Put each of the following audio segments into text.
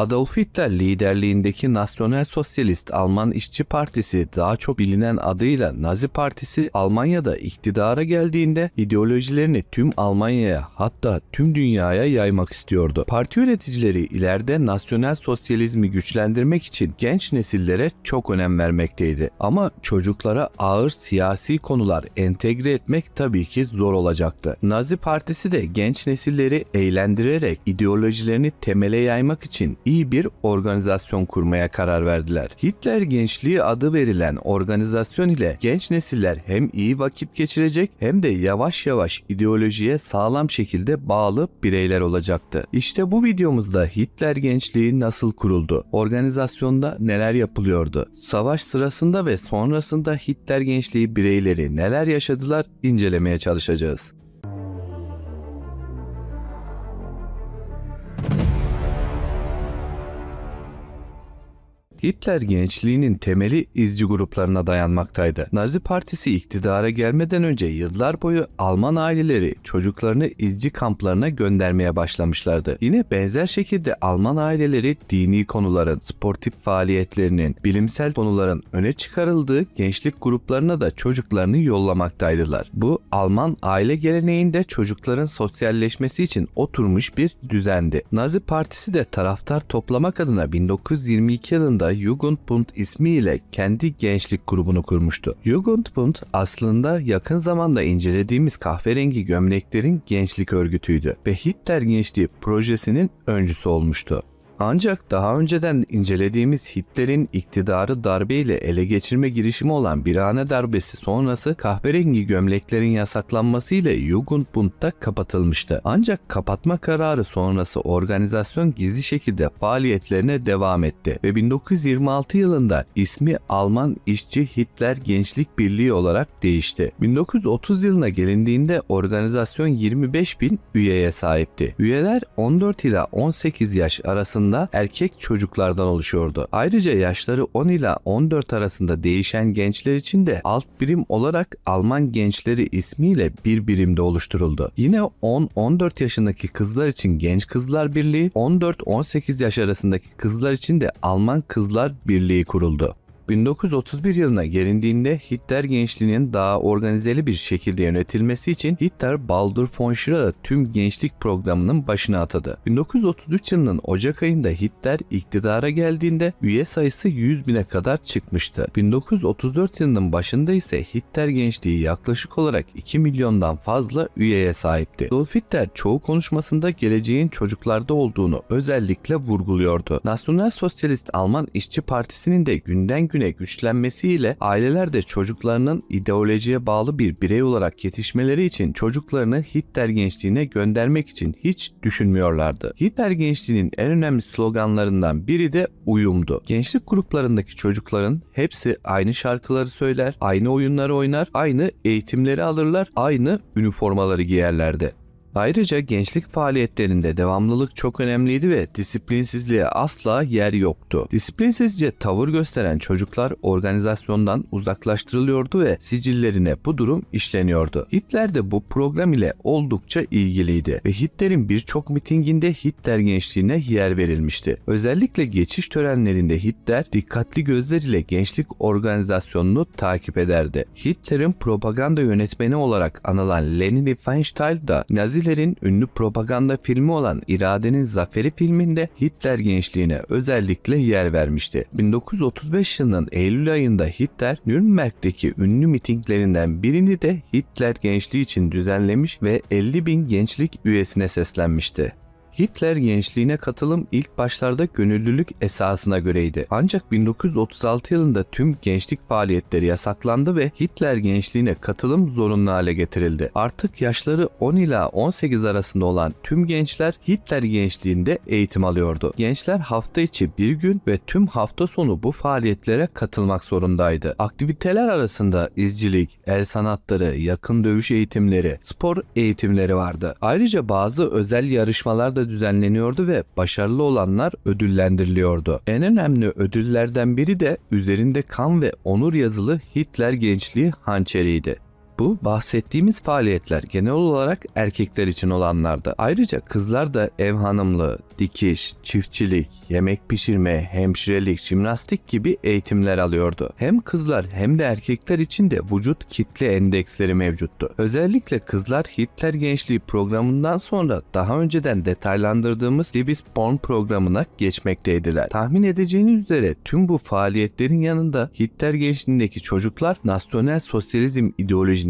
Adolf Hitler liderliğindeki Nasyonel Sosyalist Alman İşçi Partisi daha çok bilinen adıyla Nazi Partisi Almanya'da iktidara geldiğinde ideolojilerini tüm Almanya'ya hatta tüm dünyaya yaymak istiyordu. Parti yöneticileri ileride nasyonel sosyalizmi güçlendirmek için genç nesillere çok önem vermekteydi. Ama çocuklara ağır siyasi konular entegre etmek tabii ki zor olacaktı. Nazi Partisi de genç nesilleri eğlendirerek ideolojilerini temele yaymak için iyi bir organizasyon kurmaya karar verdiler. Hitler Gençliği adı verilen organizasyon ile genç nesiller hem iyi vakit geçirecek hem de yavaş yavaş ideolojiye sağlam şekilde bağlı bireyler olacaktı. İşte bu videomuzda Hitler Gençliği nasıl kuruldu? Organizasyonda neler yapılıyordu? Savaş sırasında ve sonrasında Hitler Gençliği bireyleri neler yaşadılar incelemeye çalışacağız. Hitler gençliğinin temeli izci gruplarına dayanmaktaydı. Nazi Partisi iktidara gelmeden önce yıllar boyu Alman aileleri çocuklarını izci kamplarına göndermeye başlamışlardı. Yine benzer şekilde Alman aileleri dini konuların, sportif faaliyetlerinin, bilimsel konuların öne çıkarıldığı gençlik gruplarına da çocuklarını yollamaktaydılar. Bu Alman aile geleneğinde çocukların sosyalleşmesi için oturmuş bir düzendi. Nazi Partisi de taraftar toplamak adına 1922 yılında Jugendbund ismiyle kendi gençlik grubunu kurmuştu. Jugendbund aslında yakın zamanda incelediğimiz kahverengi gömleklerin gençlik örgütüydü ve Hitler Gençliği projesinin öncüsü olmuştu. Ancak daha önceden incelediğimiz Hitler'in iktidarı darbeyle ele geçirme girişimi olan Birhane darbesi sonrası kahverengi gömleklerin yasaklanmasıyla Jugendbund'da kapatılmıştı. Ancak kapatma kararı sonrası organizasyon gizli şekilde faaliyetlerine devam etti ve 1926 yılında ismi Alman İşçi Hitler Gençlik Birliği olarak değişti. 1930 yılına gelindiğinde organizasyon 25 bin üyeye sahipti. Üyeler 14 ila 18 yaş arasında erkek çocuklardan oluşuyordu. Ayrıca yaşları 10 ila 14 arasında değişen gençler için de alt birim olarak Alman Gençleri ismiyle bir birimde oluşturuldu. Yine 10-14 yaşındaki kızlar için Genç Kızlar Birliği, 14-18 yaş arasındaki kızlar için de Alman Kızlar Birliği kuruldu. 1931 yılına gelindiğinde Hitler gençliğinin daha organizeli bir şekilde yönetilmesi için Hitler Baldur von Schirach'ı tüm gençlik programının başına atadı. 1933 yılının Ocak ayında Hitler iktidara geldiğinde üye sayısı 100 bine kadar çıkmıştı. 1934 yılının başında ise Hitler gençliği yaklaşık olarak 2 milyondan fazla üyeye sahipti. Adolf Hitler çoğu konuşmasında geleceğin çocuklarda olduğunu özellikle vurguluyordu. Nasyonel Sosyalist Alman İşçi Partisi'nin de günden güne güçlenmesiyle aileler de çocuklarının ideolojiye bağlı bir birey olarak yetişmeleri için çocuklarını Hitler gençliğine göndermek için hiç düşünmüyorlardı. Hitler gençliğinin en önemli sloganlarından biri de uyumdu. Gençlik gruplarındaki çocukların hepsi aynı şarkıları söyler, aynı oyunları oynar, aynı eğitimleri alırlar, aynı üniformaları giyerlerdi. Ayrıca gençlik faaliyetlerinde devamlılık çok önemliydi ve disiplinsizliğe asla yer yoktu. Disiplinsizce tavır gösteren çocuklar organizasyondan uzaklaştırılıyordu ve sicillerine bu durum işleniyordu. Hitler de bu program ile oldukça ilgiliydi ve Hitler'in birçok mitinginde Hitler gençliğine yer verilmişti. Özellikle geçiş törenlerinde Hitler dikkatli gözler ile gençlik organizasyonunu takip ederdi. Hitler'in propaganda yönetmeni olarak anılan Leni Riefenstahl da Nazi Nazilerin ünlü propaganda filmi olan İradenin Zaferi filminde Hitler gençliğine özellikle yer vermişti. 1935 yılının Eylül ayında Hitler Nürnberg'deki ünlü mitinglerinden birini de Hitler gençliği için düzenlemiş ve 50 bin gençlik üyesine seslenmişti. Hitler gençliğine katılım ilk başlarda gönüllülük esasına göreydi. Ancak 1936 yılında tüm gençlik faaliyetleri yasaklandı ve Hitler gençliğine katılım zorunlu hale getirildi. Artık yaşları 10 ila 18 arasında olan tüm gençler Hitler gençliğinde eğitim alıyordu. Gençler hafta içi bir gün ve tüm hafta sonu bu faaliyetlere katılmak zorundaydı. Aktiviteler arasında izcilik, el sanatları, yakın dövüş eğitimleri, spor eğitimleri vardı. Ayrıca bazı özel yarışmalar da düzenleniyordu ve başarılı olanlar ödüllendiriliyordu. En önemli ödüllerden biri de üzerinde kan ve onur yazılı Hitler Gençliği hançeriydi. Bu bahsettiğimiz faaliyetler genel olarak erkekler için olanlardı. Ayrıca kızlar da ev hanımlığı, dikiş, çiftçilik, yemek pişirme, hemşirelik, jimnastik gibi eğitimler alıyordu. Hem kızlar hem de erkekler için de vücut kitle endeksleri mevcuttu. Özellikle kızlar Hitler Gençliği programından sonra daha önceden detaylandırdığımız Libis programına geçmekteydiler. Tahmin edeceğiniz üzere tüm bu faaliyetlerin yanında Hitler Gençliğindeki çocuklar nasyonel sosyalizm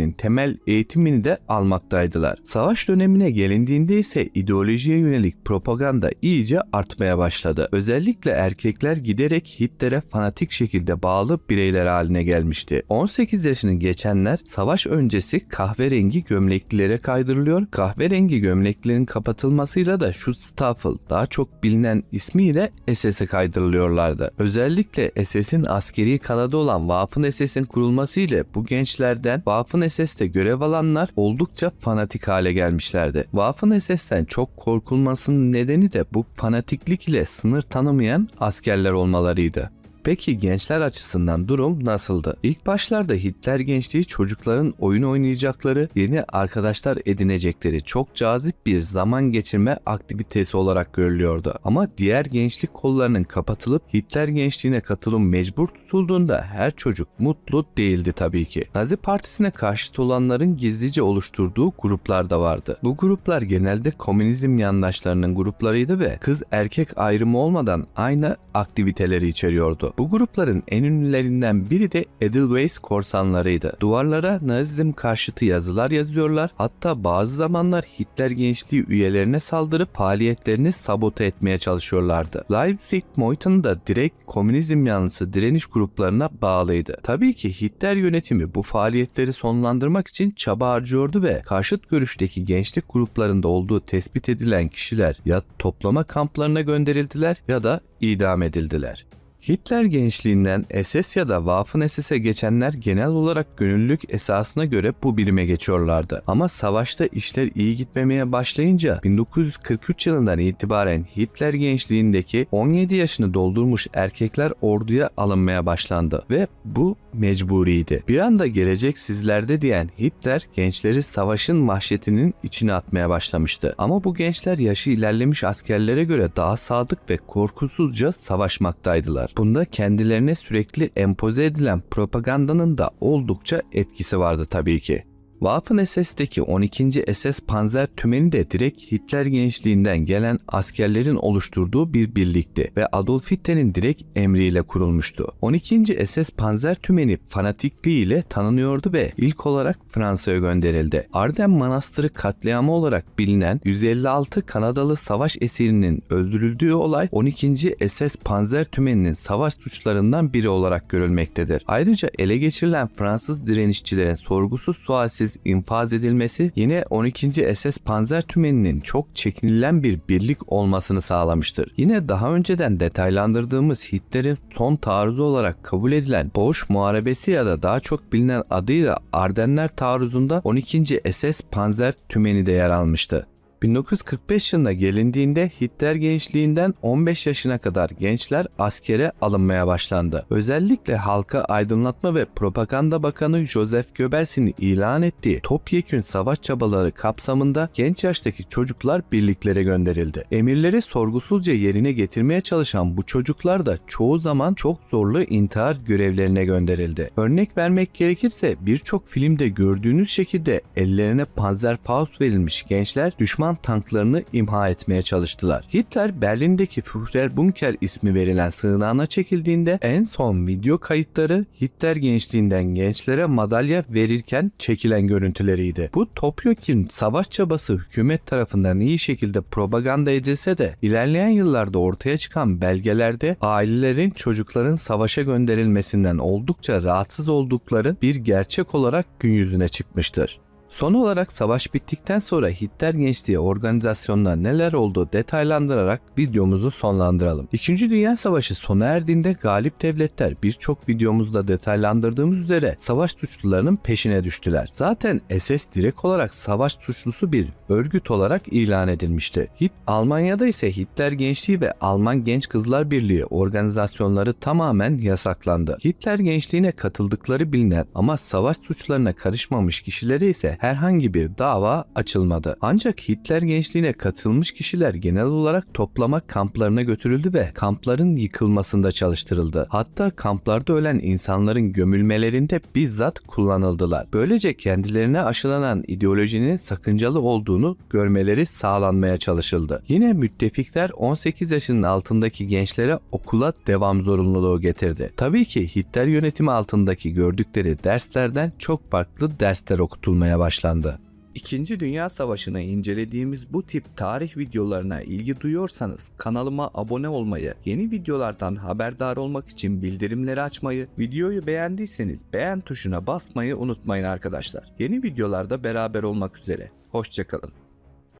ideolojinin temel eğitimini de almaktaydılar. Savaş dönemine gelindiğinde ise ideolojiye yönelik propaganda iyice artmaya başladı. Özellikle erkekler giderek Hitler'e fanatik şekilde bağlı bireyler haline gelmişti. 18 yaşını geçenler savaş öncesi kahverengi gömleklilere kaydırılıyor. Kahverengi gömleklerin kapatılmasıyla da şu Staffel daha çok bilinen ismiyle SS'e kaydırılıyorlardı. Özellikle SS'in askeri kanadı olan Waffen SS'in kurulmasıyla bu gençlerden Waffen SS'te görev alanlar oldukça fanatik hale gelmişlerdi. Waffen SS'ten çok korkulmasının nedeni de bu fanatiklik ile sınır tanımayan askerler olmalarıydı. Peki gençler açısından durum nasıldı? İlk başlarda Hitler gençliği çocukların oyun oynayacakları, yeni arkadaşlar edinecekleri çok cazip bir zaman geçirme aktivitesi olarak görülüyordu. Ama diğer gençlik kollarının kapatılıp Hitler gençliğine katılım mecbur tutulduğunda her çocuk mutlu değildi tabii ki. Nazi Partisi'ne karşıt olanların gizlice oluşturduğu gruplar da vardı. Bu gruplar genelde komünizm yandaşlarının gruplarıydı ve kız erkek ayrımı olmadan aynı aktiviteleri içeriyordu. Bu grupların en ünlülerinden biri de Edelweiss korsanlarıydı. Duvarlara Nazizm karşıtı yazılar yazıyorlar. Hatta bazı zamanlar Hitler gençliği üyelerine saldırıp faaliyetlerini sabote etmeye çalışıyorlardı. Leipzig Meuthen da direkt komünizm yanlısı direniş gruplarına bağlıydı. Tabii ki Hitler yönetimi bu faaliyetleri sonlandırmak için çaba harcıyordu ve karşıt görüşteki gençlik gruplarında olduğu tespit edilen kişiler ya toplama kamplarına gönderildiler ya da idam edildiler. Hitler gençliğinden SS ya da Waffen SS'e geçenler genel olarak gönüllülük esasına göre bu birime geçiyorlardı. Ama savaşta işler iyi gitmemeye başlayınca 1943 yılından itibaren Hitler gençliğindeki 17 yaşını doldurmuş erkekler orduya alınmaya başlandı ve bu mecburiydi. Bir anda gelecek sizlerde diyen Hitler gençleri savaşın mahşetinin içine atmaya başlamıştı. Ama bu gençler yaşı ilerlemiş askerlere göre daha sadık ve korkusuzca savaşmaktaydılar. Bunda kendilerine sürekli empoze edilen propagandanın da oldukça etkisi vardı tabii ki. Waffen SS'teki 12. SS Panzer Tümeni de direkt Hitler gençliğinden gelen askerlerin oluşturduğu bir birlikti ve Adolf Hitler'in direkt emriyle kurulmuştu. 12. SS Panzer Tümeni fanatikliğiyle tanınıyordu ve ilk olarak Fransa'ya gönderildi. Ardennes Manastırı katliamı olarak bilinen 156 Kanadalı savaş esirinin öldürüldüğü olay 12. SS Panzer Tümeni'nin savaş suçlarından biri olarak görülmektedir. Ayrıca ele geçirilen Fransız direnişçilerin sorgusuz sualsiz infaz edilmesi yine 12. SS Panzer Tümeni'nin çok çekinilen bir birlik olmasını sağlamıştır. Yine daha önceden detaylandırdığımız Hitler'in son taarruzu olarak kabul edilen Boğuş Muharebesi ya da daha çok bilinen adıyla Ardenler taarruzunda 12. SS Panzer Tümeni de yer almıştı. 1945 yılına gelindiğinde Hitler gençliğinden 15 yaşına kadar gençler askere alınmaya başlandı. Özellikle halka aydınlatma ve propaganda bakanı Joseph Goebbels'in ilan ettiği topyekün savaş çabaları kapsamında genç yaştaki çocuklar birliklere gönderildi. Emirleri sorgusuzca yerine getirmeye çalışan bu çocuklar da çoğu zaman çok zorlu intihar görevlerine gönderildi. Örnek vermek gerekirse birçok filmde gördüğünüz şekilde ellerine Panzerfaust verilmiş gençler düşman tanklarını imha etmeye çalıştılar. Hitler Berlin'deki Führerbunker ismi verilen sığınağına çekildiğinde en son video kayıtları Hitler gençliğinden gençlere madalya verirken çekilen görüntüleriydi. Bu topyekun savaş çabası hükümet tarafından iyi şekilde propaganda edilse de ilerleyen yıllarda ortaya çıkan belgelerde ailelerin çocukların savaşa gönderilmesinden oldukça rahatsız oldukları bir gerçek olarak gün yüzüne çıkmıştır. Son olarak savaş bittikten sonra Hitler Gençliği organizasyonuna neler olduğu detaylandırarak videomuzu sonlandıralım. İkinci Dünya Savaşı sona erdiğinde galip devletler birçok videomuzda detaylandırdığımız üzere savaş suçlularının peşine düştüler. Zaten SS direkt olarak savaş suçlusu bir örgüt olarak ilan edilmişti. Hit Almanya'da ise Hitler Gençliği ve Alman Genç Kızlar Birliği organizasyonları tamamen yasaklandı. Hitler Gençliğine katıldıkları bilinen ama savaş suçlarına karışmamış kişilere ise herhangi bir dava açılmadı. Ancak Hitler Gençliğine katılmış kişiler genel olarak toplama kamplarına götürüldü ve kampların yıkılmasında çalıştırıldı. Hatta kamplarda ölen insanların gömülmelerinde bizzat kullanıldılar. Böylece kendilerine aşılanan ideolojinin sakıncalı olduğunu görmeleri sağlanmaya çalışıldı. Yine müttefikler 18 yaşının altındaki gençlere okula devam zorunluluğu getirdi. Tabii ki Hitler yönetimi altındaki gördükleri derslerden çok farklı dersler okutulmaya başlandı. İkinci Dünya Savaşı'nı incelediğimiz bu tip tarih videolarına ilgi duyuyorsanız kanalıma abone olmayı, yeni videolardan haberdar olmak için bildirimleri açmayı, videoyu beğendiyseniz beğen tuşuna basmayı unutmayın arkadaşlar. Yeni videolarda beraber olmak üzere. Hoşçakalın.